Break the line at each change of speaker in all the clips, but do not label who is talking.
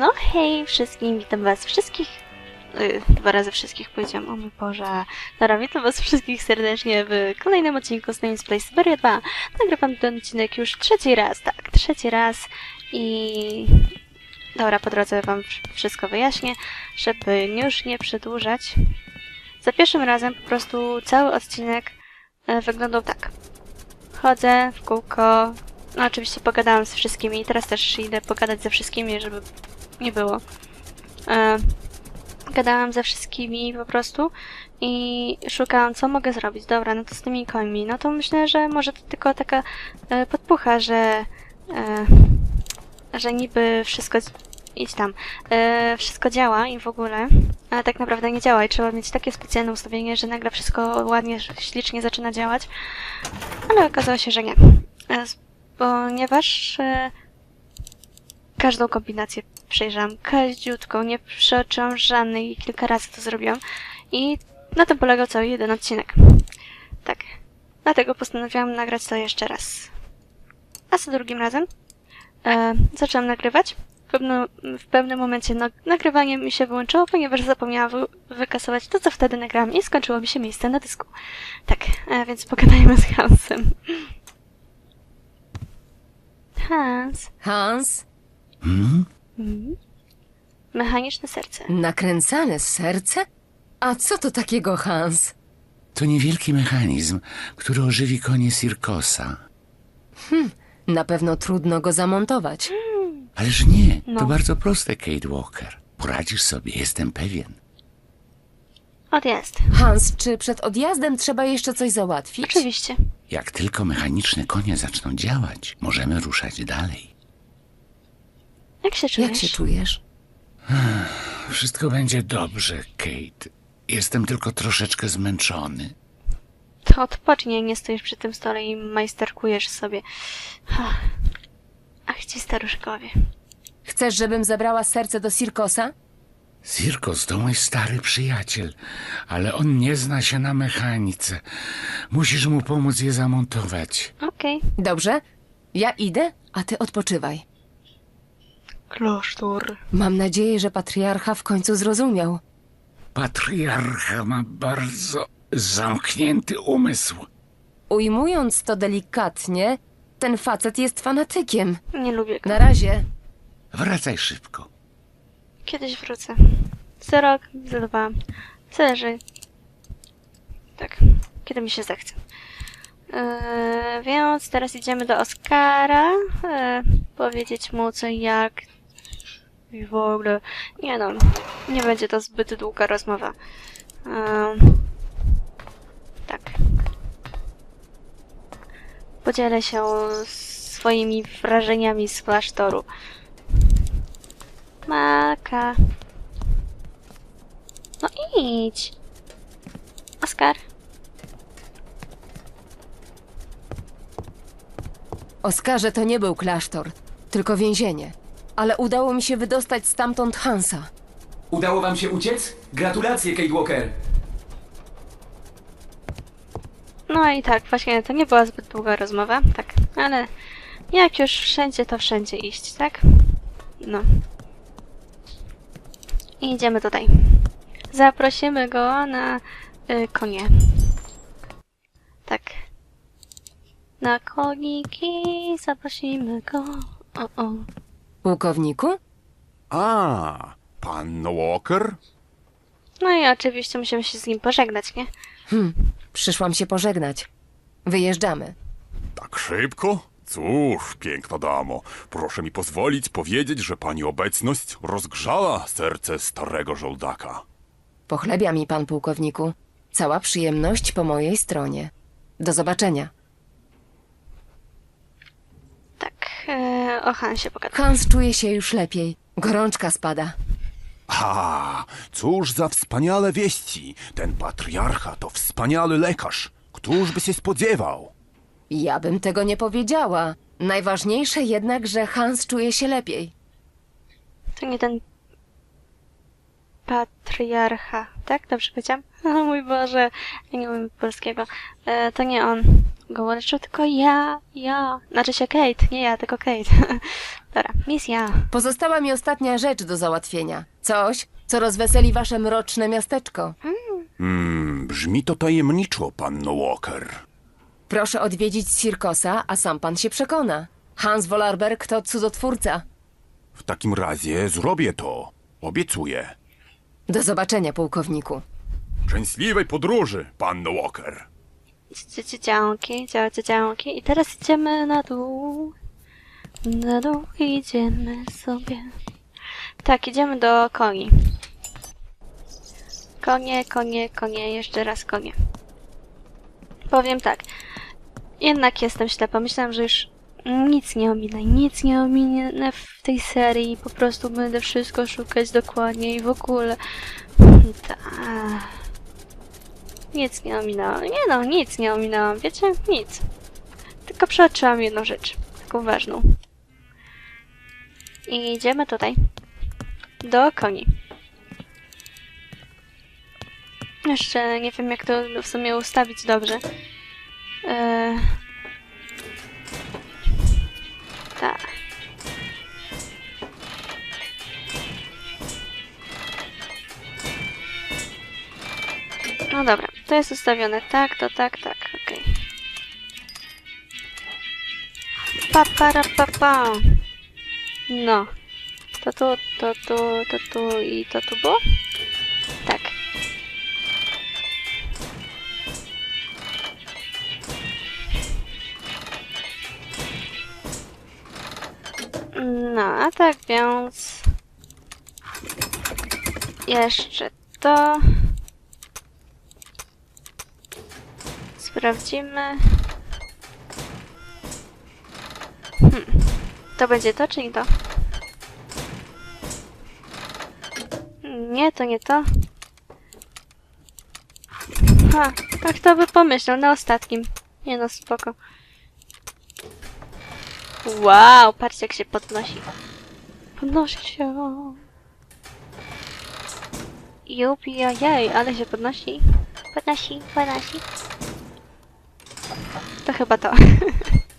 No hej wszystkim, witam was wszystkich. y, Dwa razy wszystkich powiedziałam, o mój Boże. Dobra, witam was wszystkich serdecznie w kolejnym odcinku z Names Play Siberia 2. Nagrywam ten odcinek już trzeci raz, tak, trzeci raz i... Dobra, po drodze wam wsz- wszystko wyjaśnię, żeby już nie przedłużać. Za pierwszym razem po prostu cały odcinek e, wyglądał tak. Chodzę w kółko, no oczywiście pogadałam z wszystkimi, teraz też idę pogadać ze wszystkimi, żeby nie było. E, gadałam ze wszystkimi po prostu i szukałam, co mogę zrobić. Dobra, no to z tymi końmi. No to myślę, że może to tylko taka e, podpucha, że że niby wszystko idź tam. E, wszystko działa i w ogóle, ale tak naprawdę nie działa i trzeba mieć takie specjalne ustawienie, że nagle wszystko ładnie, ślicznie zaczyna działać. Ale okazało się, że nie. S- ponieważ e, każdą kombinację przejrzałam, każdziutką, nie przeoczyłam żadnej i kilka razy to zrobiłam. I na tym polegał cały jeden odcinek. Tak. Dlatego postanowiłam nagrać to jeszcze raz. A za drugim razem zaczęłam nagrywać. W, pewno, w pewnym momencie no, nagrywanie mi się wyłączyło, ponieważ zapomniałam wy, wykasować to, co wtedy nagrałam i skończyło mi się miejsce na dysku. Tak, e, więc pogadajmy z Hansem. Hans.
Hans,
Hmm?
Mhm. Mechaniczne serce.
nakręcane serce? A co to takiego, Hans?
To niewielki mechanizm, który ożywi konie Sirkosa.
Na pewno trudno go zamontować.
Ależ nie,
No.
to bardzo proste, Kate Walker. Poradzisz sobie, jestem pewien.
Od jest.
Hans, czy przed odjazdem trzeba jeszcze coś załatwić?
Oczywiście.
Jak tylko mechaniczne konie zaczną działać, możemy ruszać dalej.
Jak się czujesz?
Jak się czujesz?
Wszystko będzie dobrze, Kate. Jestem tylko troszeczkę zmęczony.
To odpocznij, nie stoisz przy tym stole i majsterkujesz sobie. Ach, Ach ci staruszkowie.
Chcesz, żebym zabrała serce do Sirkosa?
Sirkos to mój stary przyjaciel, ale on nie zna się na mechanice. Musisz mu pomóc je zamontować.
Okej.
Dobrze. Ja idę, a ty odpoczywaj.
Klasztor.
Mam nadzieję, że patriarcha w końcu zrozumiał.
Patriarcha ma bardzo zamknięty umysł.
Ujmując to delikatnie, ten facet jest fanatykiem.
Nie lubię go.
Na razie.
Wracaj szybko.
Kiedyś wrócę. Za rok, za dwa. Zależy. Tak. Kiedy mi się zechce. Eee, więc teraz idziemy do Oskara. Eee, powiedzieć mu co i jak. I w ogóle. Nie no. Nie będzie to zbyt długa rozmowa. Eee, tak. Podzielę się swoimi wrażeniami z klasztoru. Maka. No idź. Oskar.
Oskarze to nie był klasztor, tylko więzienie. Ale udało mi się wydostać stamtąd Hansa.
Udało wam się uciec? Gratulacje, Kate Walker!
No i tak, właśnie to nie była zbyt długa rozmowa, tak, ale jak już wszędzie, to wszędzie iść, tak? No. I idziemy tutaj. Zaprosimy go na y, konie. Tak. Na koniki zaprosimy go. O, o.
Pułkowniku?
A, pan Walker?
No i oczywiście musimy się z nim pożegnać, nie?
Hm, przyszłam się pożegnać. Wyjeżdżamy.
Tak szybko? Cóż, piękna damo, proszę mi pozwolić powiedzieć, że pani obecność rozgrzała serce starego żołdaka.
Pochlebia mi pan pułkowniku. Cała przyjemność po mojej stronie. Do zobaczenia.
Tak, e, o Hansie pogadamy.
Hans czuje się już lepiej. Gorączka spada.
A, cóż za wspaniale wieści! Ten patriarcha to wspaniały lekarz. Któż by się spodziewał?
Ja bym tego nie powiedziała. Najważniejsze jednak, że Hans czuje się lepiej.
To nie ten patriarcha. Tak? Dobrze powiedziałam? O mój Boże, ja nie umiem polskiego. E, to nie on go uleczył, tylko ja, ja. Znaczy się Kate, nie ja, tylko Kate. Dobra, misja.
Pozostała mi ostatnia rzecz do załatwienia. Coś, co rozweseli wasze mroczne miasteczko.
Hmm, brzmi to tajemniczo, panno Walker.
Proszę odwiedzić Cirkosa, a sam pan się przekona. Hans Wollerberg to cudotwórca.
W takim razie zrobię to. Obiecuję.
Do zobaczenia, pułkowniku.
Szczęśliwej podróży, panno Walker.
Działki, działki. I teraz idziemy na dół. Na dół idziemy sobie. Tak, idziemy do koni. Konie, konie, konie, jeszcze raz konie. Powiem tak. Jednak jestem ślepa. Myślałam, że już nic nie ominę. Nic nie ominę w tej serii. Po prostu będę wszystko szukać dokładnie i w ogóle. Tak. Nic nie ominęłam. Nie no, nic nie ominęłam, wiecie? Nic. Tylko przeoczyłam jedną rzecz. Taką ważną. I idziemy tutaj. Do koni. Jeszcze nie wiem jak to w sumie ustawić dobrze. Eee... Tak. No dobra, to jest ustawione tak, to tak, tak, okej. Pa, para, pa, pa. No. To tu, to tu, to tu i to tu było? Tak. No, a tak więc... Jeszcze to... Sprawdzimy. Hmm. To będzie to, czy nie to? Nie, to nie to. Ha, a kto by pomyślał na ostatnim. Nie no, spoko. Wow, patrzcie jak się podnosi. Podnosi się. Jupi, ojej, ale się podnosi. Podnosi, podnosi. To chyba to.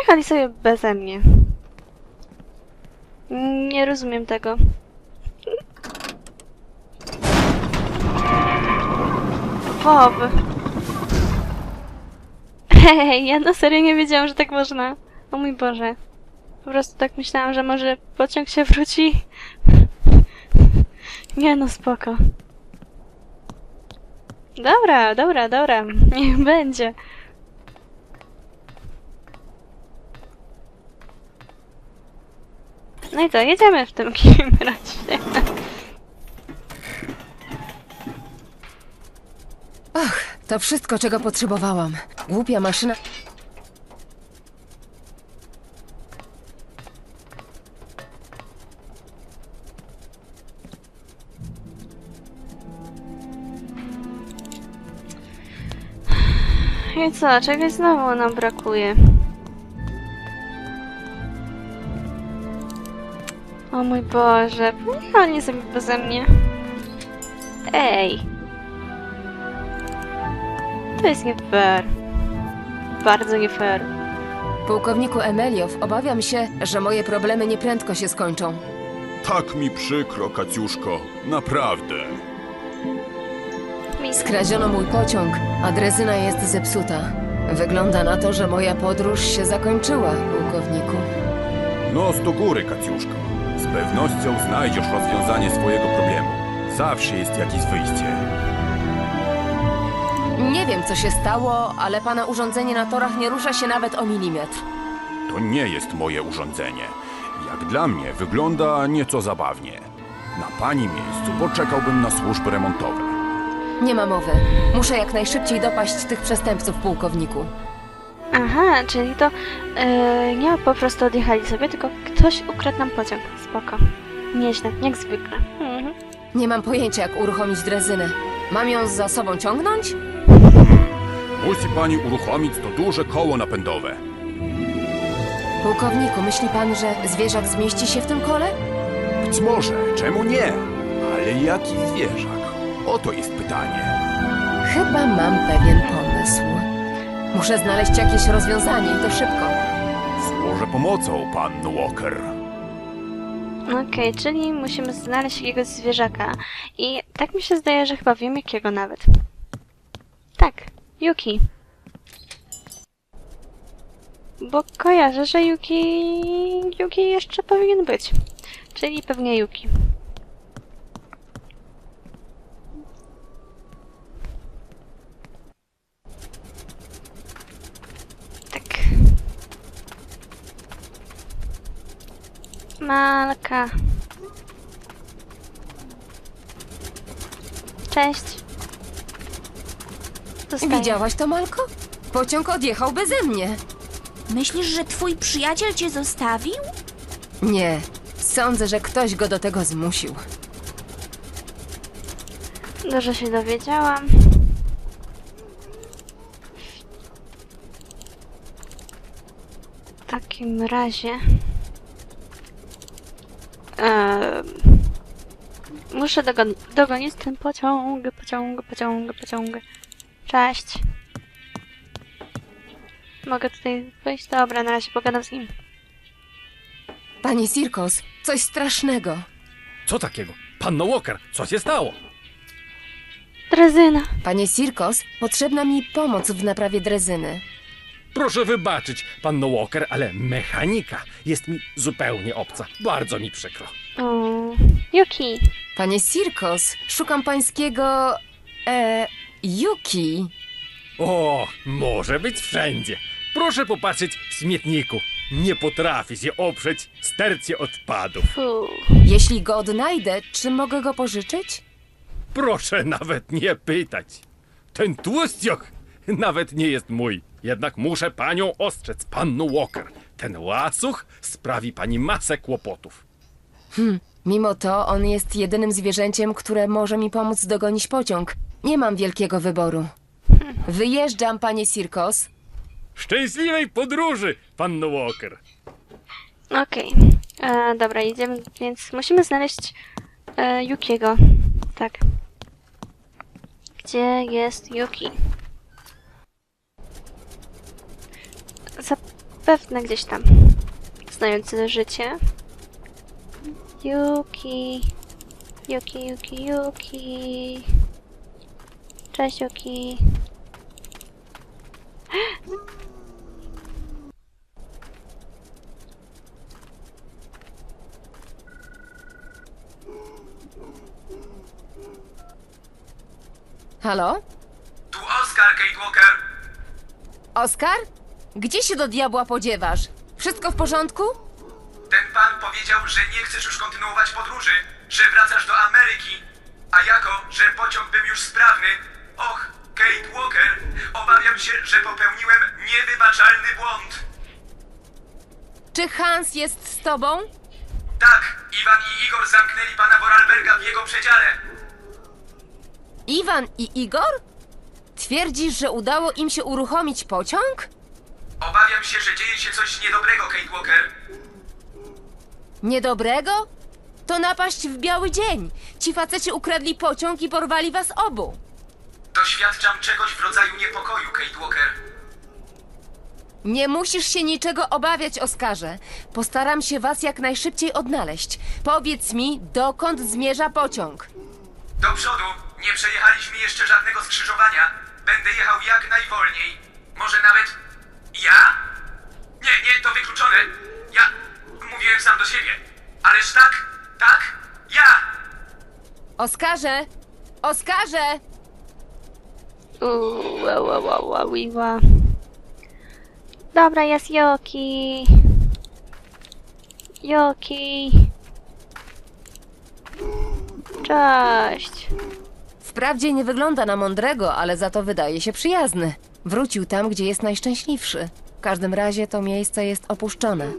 Pojechali sobie beze mnie. Nie rozumiem tego. Bob. Hej, ja na serio nie wiedziałam, że tak można. O mój Boże. Po prostu tak myślałam, że może pociąg się wróci. Nie no, spoko. Dobra, dobra, dobra. Niech będzie. No i co, jedziemy w tym razie.
To wszystko, czego potrzebowałam. Głupia maszyna.
I co, czegoś znowu nam brakuje. O mój Boże, pojechali sobie beze mnie. Ej. To jest nie fair. Bardzo nie fair.
Pułkowniku Emeliow, obawiam się, że moje problemy nieprędko się skończą.
Tak mi przykro, Kaciuszko. Naprawdę.
Skradziono mój pociąg, a drezyna jest zepsuta. Wygląda na to, że moja podróż się zakończyła, pułkowniku.
Nos do góry, Kacjuszko. Z pewnością znajdziesz rozwiązanie swojego problemu. Zawsze jest jakieś wyjście.
Nie wiem, co się stało, ale pana urządzenie na torach nie rusza się nawet o milimetr.
To nie jest moje urządzenie. Jak dla mnie wygląda nieco zabawnie. Na pani miejscu poczekałbym na służby remontowe.
Nie ma mowy. Muszę jak najszybciej dopaść tych przestępców, pułkowniku.
Aha, czyli to yy, nie po prostu odjechali sobie, tylko ktoś ukradł nam pociąg. Spoko. Nieźle, jak zwykle. Mhm.
Nie mam pojęcia, jak uruchomić drezynę. Mam ją za sobą ciągnąć?
Musi pani uruchomić to duże koło napędowe.
Pułkowniku, myśli pan, że zwierzak zmieści się w tym kole?
Być może, czemu nie? Ale jaki zwierzak? Oto jest pytanie.
Chyba mam pewien pomysł. Muszę znaleźć jakieś rozwiązanie i to szybko.
Służę pomocą, pan Walker.
Okej, czyli musimy znaleźć jakiegoś zwierzaka. I tak mi się zdaje, że chyba wiem jakiego nawet. Tak, Yuki. Bo kojarzę, że Yuki... Yuki jeszcze powinien być. Czyli pewnie Yuki. Tak. Malka. Cześć. Zostaję.
Widziałaś to, Malko? Pociąg odjechał beze mnie.
Myślisz, że twój przyjaciel cię zostawił?
Nie. Sądzę, że ktoś go do tego zmusił.
Dużo się dowiedziałam. W takim razie... muszę dogon dogonić ten pociąg, pociąg, pociąg, pociąg. Cześć. Mogę tutaj wyjść? Dobra, na razie pogadam z nim.
Panie Sirkos, coś strasznego.
Co takiego? Panno Walker, co się stało?
Drezyna.
Panie Sirkos, potrzebna mi pomoc w naprawie drezyny.
Proszę wybaczyć, panno Walker, ale mechanika jest mi zupełnie obca. Bardzo mi przykro.
O, Yuki.
Panie Sirkos, szukam pańskiego... E... Yuki.
O, może być wszędzie. Proszę popatrzeć w śmietniku. Nie potrafi się oprzeć stercie odpadów.
Jeśli go odnajdę, czy mogę go pożyczyć?
Proszę nawet nie pytać. Ten tłuścioch nawet nie jest mój. Jednak muszę panią ostrzec, panno Walker. Ten łasuch sprawi pani masę kłopotów.
Mimo to on jest jedynym zwierzęciem, które może mi pomóc dogonić pociąg. Nie mam wielkiego wyboru. Wyjeżdżam, panie Sirkos.
Szczęśliwej podróży, panno Walker.
Okej. E, Dobra, idziemy, więc musimy znaleźć e, Yukiego. Tak. Gdzie jest Yuki? Zapewne gdzieś tam. Znający życie. Yuki. Yuki, Yuki, Yuki. Cześć Yuki.
Halo?
Tu Oscar, Kate Walker.
Oskar? Gdzie się do diabła podziewasz? Wszystko w porządku?
Ten pan powiedział, że nie chcesz już kontynuować podróży, że wracasz do Ameryki. A jako, że pociąg był już sprawny, och, Kate Walker, obawiam się, że popełniłem niewybaczalny błąd.
Czy Hans jest z tobą?
Tak, Iwan i Igor zamknęli pana Vorarlberga w jego przedziale.
Iwan i Igor? Twierdzisz, że udało im się uruchomić pociąg?
Obawiam się, że dzieje się coś niedobrego, Kate Walker.
Niedobrego? To napaść w biały dzień. Ci faceci ukradli pociąg i porwali was obu.
Doświadczam czegoś w rodzaju niepokoju, Kate Walker.
Nie musisz się niczego obawiać, Oskarze. Postaram się was jak najszybciej odnaleźć. Powiedz mi, dokąd zmierza pociąg.
Do przodu, Nie przejechaliśmy jeszcze żadnego skrzyżowania. Będę jechał jak najwolniej. Może nawet ja? Nie, nie, to wykluczone. Ja mówiłem sam do siebie. Ależ tak, tak, ja.
Oskarze! Oskarze!
Uuu, ła, ła, ła, ła. Dobra, jest Joki. Joki. Cześć.
Wprawdzie nie wygląda na mądrego, ale za to wydaje się przyjazny. Wrócił tam, gdzie jest najszczęśliwszy. W każdym razie to miejsce jest opuszczone.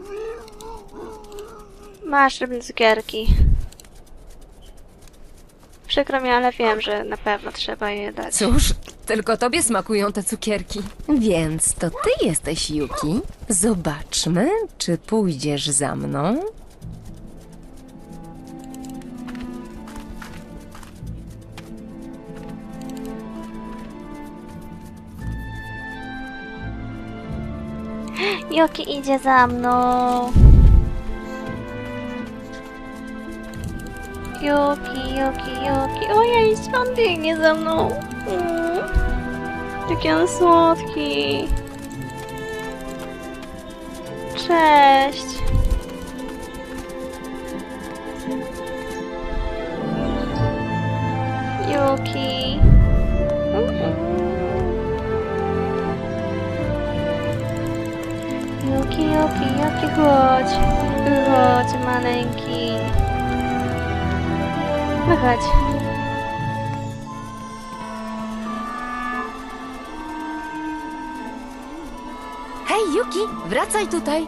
Masz rybne cukierki. Przykro mi, ale wiem, że na pewno trzeba je dać.
Cóż, tylko tobie smakują te cukierki. Więc to ty jesteś Yuki. Zobaczmy, czy pójdziesz za mną.
Joki idzie za mną. Joki, Joki, Joki. Ojej, on biegnie za mną. Mm. Jaki on słodki. Cześć. Joki. Joki, Joki, Joki, chodź. Chodź, maleńki. Chodź.
Hej, Yuki, wracaj tutaj.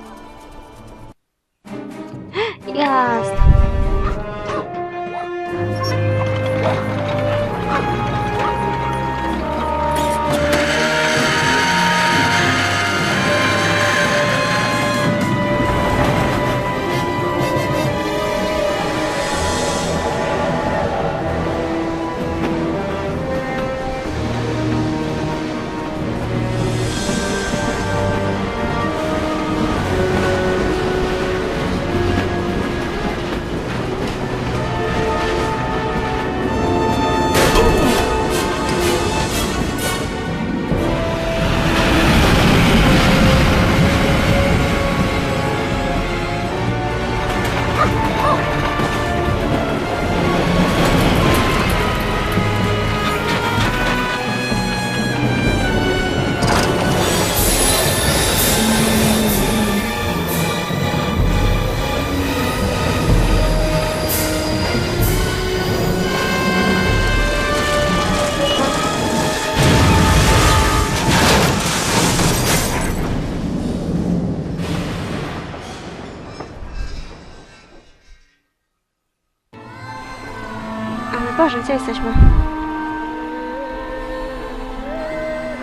Jesteśmy?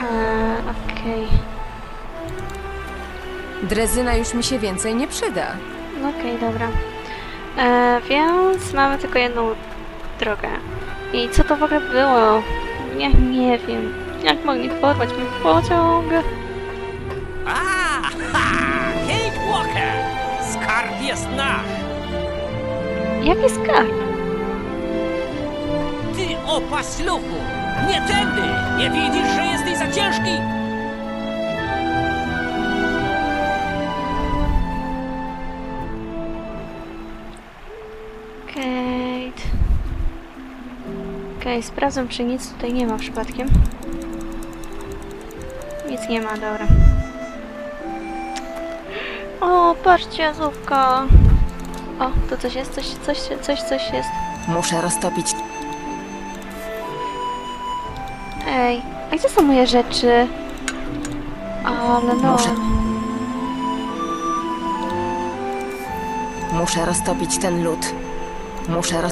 Eee, Okej.
Drezyna już mi się więcej nie przyda.
No Okej, dobra. E, więc mamy tylko jedną drogę. I co to w ogóle było? Ja nie wiem. Jak mogli porwać mój pociąg?
A, ha! Kate Walker! Skarb jest nasz!
Jaki skarb?
Ty opasluchu! Nie tędy! Nie widzisz, że jesteś za ciężki?
Kate. Okej, sprawdzam, czy nic tutaj nie ma przypadkiem. Nic nie ma, dobra. O, patrzcie, jazówka. O, tu coś jest, coś, coś, coś, coś jest.
Muszę roztopić.
A gdzie są moje rzeczy? Ale no.
Muszę. Muszę roztopić ten lód. Muszę roz...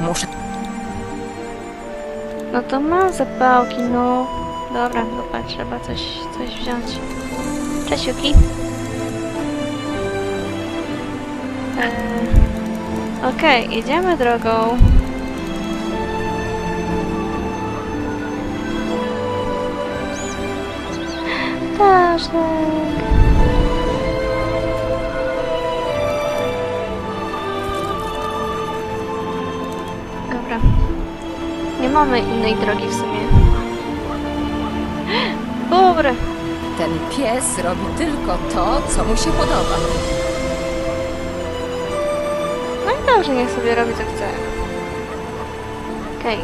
Muszę...
No to mam zapałki, no. Dobra, dobra, trzeba coś, coś wziąć. Cześć, Yuki. Eee, Okej, idziemy drogą. Ptaszek. Dobra. Nie mamy innej drogi w sumie. Dobra.
Ten pies robi tylko to, co mu się podoba.
No i dobrze, niech sobie robi co chce. Okej,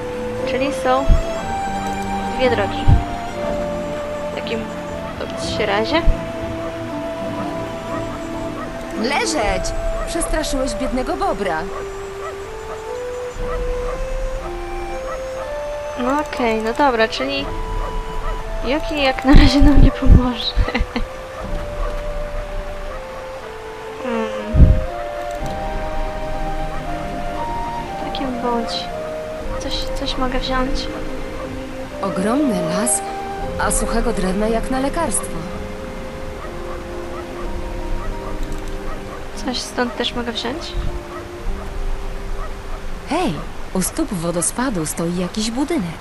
czyli są dwie drogi. W takim bądź razie.
Leżeć! Przestraszyłeś biednego bobra.
No okej, no dobra, czyli Yuki jak na razie nam nie pomoże. hmm. Takim bądź. Coś, coś mogę wziąć?
Ogromny las, a suchego drewna jak na lekarstwo.
Coś stąd też mogę wziąć?
Hej, u stóp wodospadu stoi jakiś budynek.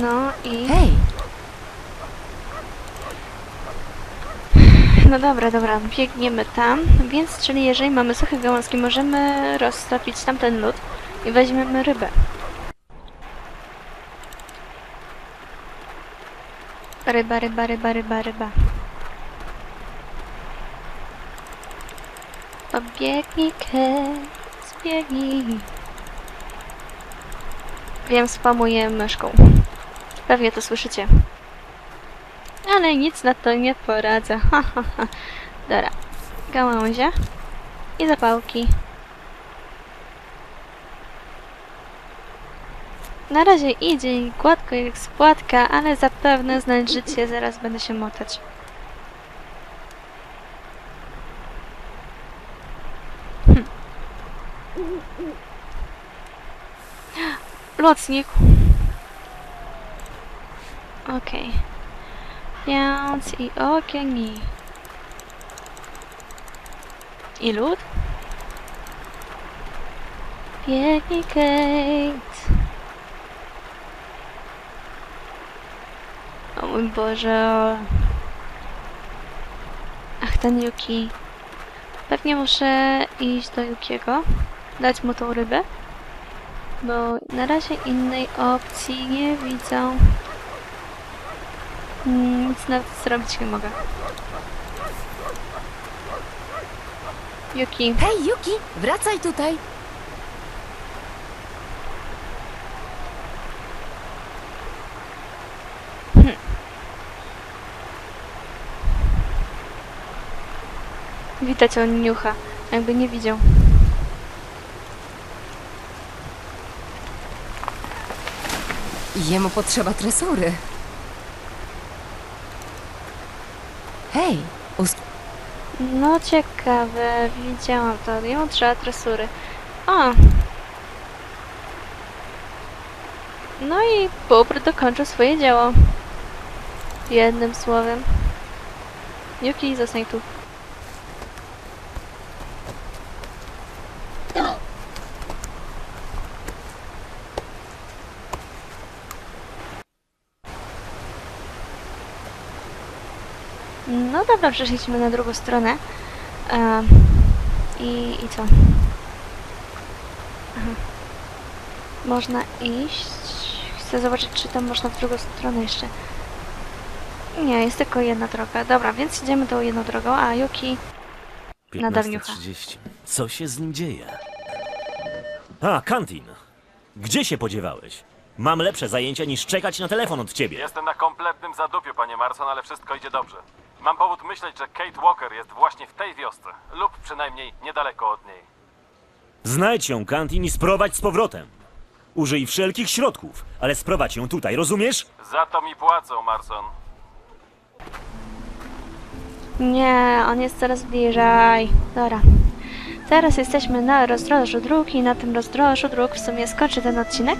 No i...
Hej,
No dobra, dobra, biegniemy tam, więc czyli jeżeli mamy suche gałązki, możemy roztopić tamten lód i weźmiemy rybę. Ryba, ryba, ryba, ryba, ryba. Obiegnij, Kate, zbiegnij. Wiem, spamuję myszką. Pewnie to słyszycie. Ale nic na to nie poradzę. Ha, ha, ha. Dobra. Gałązie. I zapałki. Na razie idzie gładko jak spłatka, ale zapewne znać życie, zaraz będę się motać. Hm. Locnik. Okej. Więc i ogień i... I lód? Biegnij, Kate. O mój Boże. Ach, ten Yuki. Pewnie muszę iść do Yukiego. Dać mu tą rybę. Bo na razie innej opcji nie widzę. Mm, Nic nawet zrobić nie mogę. Yuki.
hej Yuki, wracaj tutaj.
Widać on niucha, jakby nie widział.
Jemu potrzeba tresury. Hej, u st-
No ciekawe, widziałam to. Jemu trzeba tresury. O! No i Bóbr dokończył swoje dzieło. Jednym słowem. Yuki, zostań tu. No dobra, przeszliśmy na drugą stronę. Em, i, I co? Aha. Można iść. Chcę zobaczyć, czy tam można w drugą stronę jeszcze. Nie, jest tylko jedna droga. Dobra, więc idziemy tą jedną drogą, a Yuki... Nadal niucha.
15.30. Co się z nim dzieje? A, kantin. Gdzie się podziewałeś? Mam lepsze zajęcia niż czekać na telefon od ciebie.
Jestem na kompletnym zadupiu, panie Marson, ale wszystko idzie dobrze. Mam powód myśleć, że Kate Walker jest właśnie w tej wiosce, lub przynajmniej niedaleko od niej.
Znajdź ją, kantin, i sprowadź z powrotem. Użyj wszelkich środków, ale sprowadź ją tutaj, rozumiesz?
Za to mi płacą, Marson.
Nie, on jest coraz bliżej. Dobra. Teraz jesteśmy na rozdrożu dróg i na tym rozdrożu dróg w sumie skończy ten odcinek,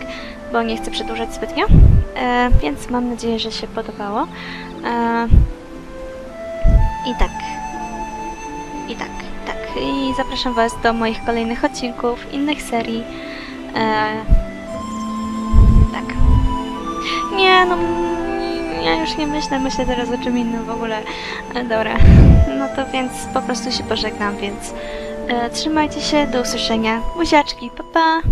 bo nie chcę przedłużać zbytnio. E, więc mam nadzieję, że się podobało. E, I tak. I tak, tak. I zapraszam Was do moich kolejnych odcinków, innych serii. E, tak. Nie, no ja już nie myślę, myślę teraz o czym innym w ogóle. E, dobra, no to więc po prostu się pożegnam, więc trzymajcie się, do usłyszenia. Buziaczki, pa pa!